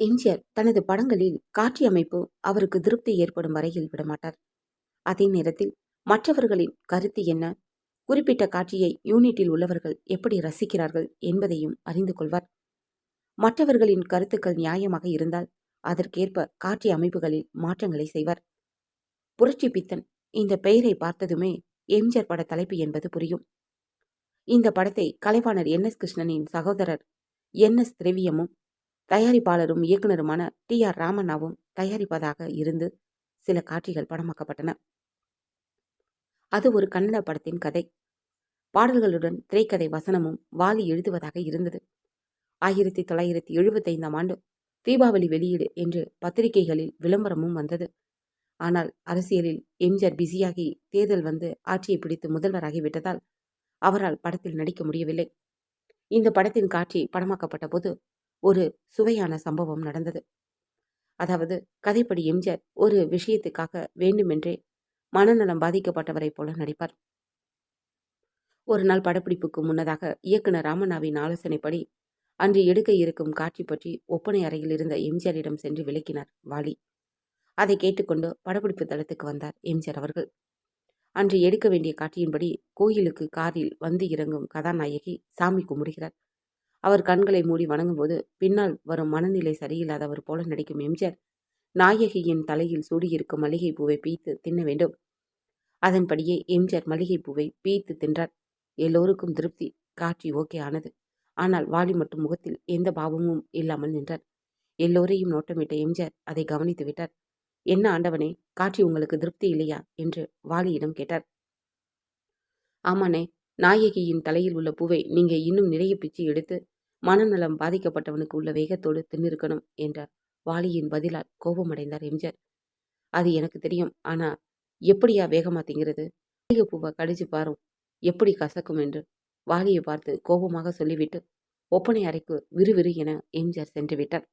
எம்ஜிஆர் தனது படங்களில் காட்சியமைப்பு அவருக்கு திருப்தி ஏற்படும் வரையில் விடமாட்டார். அதே நேரத்தில் மற்றவர்களின் கருத்து என்ன? குறிப்பிட்ட காட்சியை யூனிட்டில் உள்ளவர்கள் எப்படி ரசிக்கிறார்கள் என்பதையும் அறிந்து கொள்வார். மற்றவர்களின் கருத்துக்கள் நியாயமாக இருந்தால் அதற்கேற்ப காட்சி அமைப்புகளில் மாற்றங்களை செய்வார். புரட்சி பித்தன் இந்த பெயரை பார்த்ததுமே எம்ஜிஆர் பட தலைப்பு என்பது புரியும். இந்த படத்தை கலைவாணர் என் எஸ் கிருஷ்ணனின் சகோதரர் என் எஸ் திரவியமும் தயாரிப்பாளரும் இயக்குனருமான டி. ஆர். ராமண்ணாவும் தயாரிப்பதாக இருந்து சில காட்சிகள் படமாக்கப்பட்டன. அது ஒரு கன்னட படத்தின் கதை. பாடல்களுடன் திரைக்கதை வசனமும் வாலி எழுதுவதாக இருந்தது. ஆயிரத்தி தொள்ளாயிரத்தி எழுபத்தைந்தாம் ஆண்டு தீபாவளி வெளியீடு என்று பத்திரிகைகளில் விளம்பரமும் வந்தது. ஆனால் அரசியலில் எம்ஜிஆர் பிஸியாகி தேர்தல் வந்து ஆட்சியை பிடித்து முதல்வராகிவிட்டதால் அவரால் படத்தில் நடிக்க முடியவில்லை. இந்த படத்தின் காட்சி படமாக்கப்பட்ட போது ஒரு சுவையான சம்பவம் நடந்தது. அதாவது கதைப்படி எம்ஜிஆர் ஒரு விஷயத்துக்காக வேண்டுமென்றே மனநலம் பாதிக்கப்பட்டவரைப் போல நடிப்பார். ஒரு நாள் படப்பிடிப்புக்கு முன்னதாக இயக்குனர் ராமண்ணாவின் ஆலோசனைப்படி அன்று எடுக்க இருக்கும் காட்சி பற்றி ஒப்பனை அறையில் இருந்த எம்ஜிஆரிடம் சென்று விளக்கினார் வாலி. அதை கேட்டுக்கொண்டு படப்பிடிப்பு தளத்துக்கு வந்தார் எம்ஜிஆர் அவர்கள். அன்று எடுக்க வேண்டிய காட்சியின்படி கோயிலுக்கு காரில் வந்து இறங்கும் கதாநாயகி சாமி கும்பிடுகிறார். அவர் கண்களை மூடி வணங்கும்போது பின்னால் வரும் மனநிலை சரியில்லாதவர் போல நடிக்கும் எம்ஜிஆர் நாயகியின் தலையில் சூடியிருக்கும் மல்லிகை பூவை பீத்து தின்ன வேண்டும். அதன்படியே எம்ஜிஆர் மல்லிகை பூவை பீத்து தின்றார். எல்லோருக்கும் திருப்தி காட்சி ஓகே ஆனது. ஆனால் வாலி மட்டும் முகத்தில் எந்த பாவமும் இல்லாமல் நின்றார். எல்லோரையும் நோட்டமிட்ட எம்ஜிஆர் அதை கவனித்து விட்டார். என்ன ஆண்டவனே காட்சி உங்களுக்கு திருப்தி இல்லையா? என்று வாலியிடம் கேட்டார். ஆமாண்ணே நாயகியின் தலையில் உள்ள பூவை நீங்க இன்னும் நிறைய பிச்சு எடுத்து மனநலம் பாதிக்கப்பட்டவனுக்கு உள்ள வேகத்தோடு தின்னிருக்கணும் என்றார். வாலியின் பதிலால் கோபமடைந்தார் எம்ஜிஆர். அது எனக்கு தெரியும். ஆனா எப்படியா வேகமா திங்கிறது மல்லிகை பூவை கடிச்சு பாரும். எப்படி கசக்கும் என்று வாலியை பார்த்து கோபமாக சொல்லிவிட்டு ஒப்பனை அறைக்கு விறுவிறு என எம்ஜிஆர் சென்று விட்டார்.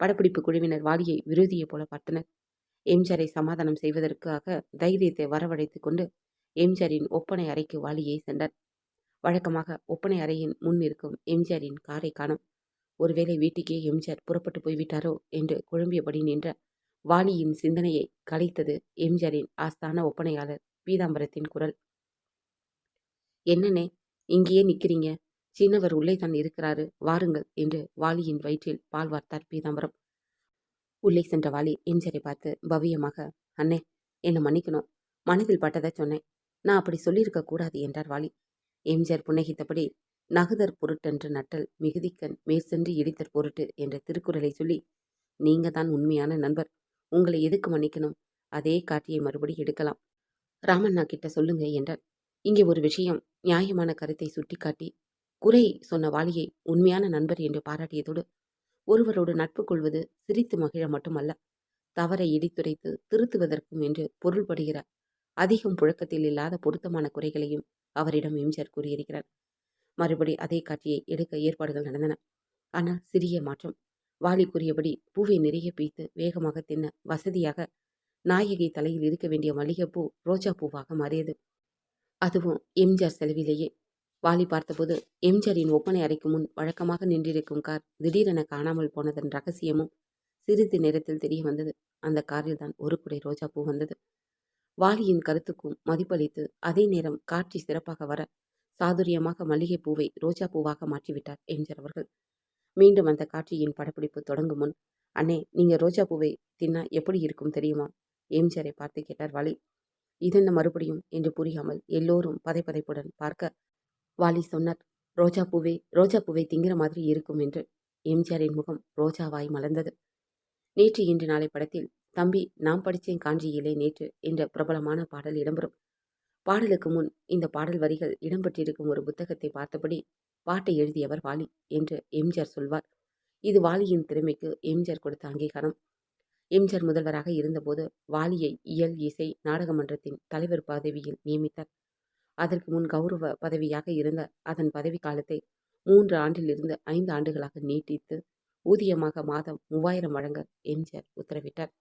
படப்பிடிப்பு குழுவினர் வாலியை விரோதியை போல பார்த்தனர். எம்ஜிஆரை சமாதானம் செய்வதற்காக தைரியத்தை வரவழைத்துக் கொண்டு எம்ஜிஆரின் ஒப்பனை அறைக்கு வாலியை சென்றார். வழக்கமாக ஒப்பனை அறையின் முன் இருக்கும் எம்ஜிஆரின் காரை காணும். ஒருவேளை வீட்டுக்கே எம்ஜிஆர் புறப்பட்டு போய்விட்டாரோ என்று குழம்பியபடி நின்ற வாலியின் சிந்தனையை கலைத்தது எம்ஜிஆரின் ஆஸ்தான ஒப்பனையாளர் பீதாம்பரத்தின் குரல். என்னனே இங்கேயே நிற்கிறீங்க சின்னவர் உள்ளே தான் இருக்கிறாரு. வாருங்கள் என்று வாலியின் வயிற்றில் பால் வார்த்தார் பீதாம்பரம். உள்ளே சென்ற வாலி எம்ஜிஆரை பார்த்து பவ்யமாக அண்ணே என்னை மன்னிக்கணும். மனதில் பட்டதை சொன்னேன். நான் அப்படி சொல்லியிருக்க கூடாது என்றார் வாலி. எம்ஜிஆர் புன்னகித்தபடி நகுதர் பொருட்டென்று நட்டல் மிகுதிக்கண் மேற்சென்று இடித்தற் பொருட்டு என்ற திருக்குறளை சொல்லி நீங்க தான் உண்மையான நண்பர். உங்களை எதுக்கு மன்னிக்கணும்? அதே காட்டியை மறுபடி எடுக்கலாம். ராமண்ணா கிட்ட சொல்லுங்க என்றார். இங்கே ஒரு விஷயம் நியாயமான கருத்தை சுட்டிக்காட்டி குறை சொன்ன வாலியை உண்மையான நண்பர் என்று பாராட்டியதோடு ஒருவரோடு நட்பு கொள்வது சிரித்து மகிழ மட்டுமல்ல தவறை இடித்துரைத்து திருத்துவதற்கும் என்று பொருள்படுகிற அதிகம் புழக்கத்தில் இல்லாத பொருத்தமான குறைகளையும் அவரிடம் எம்ஜிஆர் கூறியிருக்கிறார். மறுபடி அதே காட்சியை எடுக்க ஏற்பாடுகள் நடந்தன. ஆனால் சிறிய மாற்றம். வாலி கூறியபடி பூவை நிறைய பீத்து வேகமாக தின்ன வசதியாக நாயகி தலையில் இருக்க வேண்டிய மல்லிகைப்பூ ரோஜா பூவாக மாறியது. அதுவும் எம்ஜிஆர் செலவிலேயே. வாலி பார்த்தபோது எம்ஜிஆரின் ஒப்பனை அறைக்கு முன் வழக்கமாக நின்றிருக்கும் கார் திடீரென காணாமல் போனதன் ரகசியமும் சிறிது நேரத்தில் தெரிய வந்தது. அந்த காரில் தான் ஒரு குடை ரோஜா பூ வந்தது. வாலியின் கருத்துக்கும் மதிப்பளித்து அதே நேரம் காட்சி சிறப்பாக வர சாதுரியமாக மல்லிகை பூவை ரோஜா பூவாக மாற்றிவிட்டார் எம்ஜிஆர் அவர்கள். மீண்டும் அந்த காட்சியின் படப்பிடிப்பு தொடங்கும் முன் அண்ணே நீங்க ரோஜா பூவை தின்னா எப்படி இருக்கும் தெரியுமா? எம்ஜிஆரை பார்த்து கேட்டார் வாலி. இதென்ன மறுபடியும்? என்று புரியாமல் எல்லோரும் பதைப்பதைப்புடன் பார்க்க வாலி சொன்னார். ரோஜா பூவே ரோஜா பூவை திங்கிற மாதிரி இருக்கும் என்று. எம்ஜிஆரின் முகம் ரோஜாவாய் மலர்ந்தது. நேற்று இன்று நாளை படத்தில் தம்பி நாம் படித்தேன் காஞ்சியிலே நேற்று என்ற பிரபலமான பாடல் இடம்பெறும். பாடலுக்கு முன் இந்த பாடல் வரிகள் இடம்பெற்றிருக்கும் ஒரு புத்தகத்தை பார்த்தபடி பாட்டை எழுதியவர் வாலி என்று எம்ஜிஆர் சொல்வார். இது வாலியின் திறமைக்கு எம்ஜிஆர் கொடுத்த அங்கீகாரம். எம்ஜிஆர் முதல்வராக இருந்தபோது வாலியை இயல் இசை நாடகமன்றத்தின் தலைவர் பதவியில் நியமித்தார். அதற்கு முன் கௌரவ பதவியாக இருந்த அதன் பதவி காலத்தை மூன்று ஆண்டிலிருந்து ஐந்து ஆண்டுகளாக நீட்டித்து ஊதியமாக மாதம் மூவாயிரம் வழங்க எம்ஜிஆர் உத்தரவிட்டார்.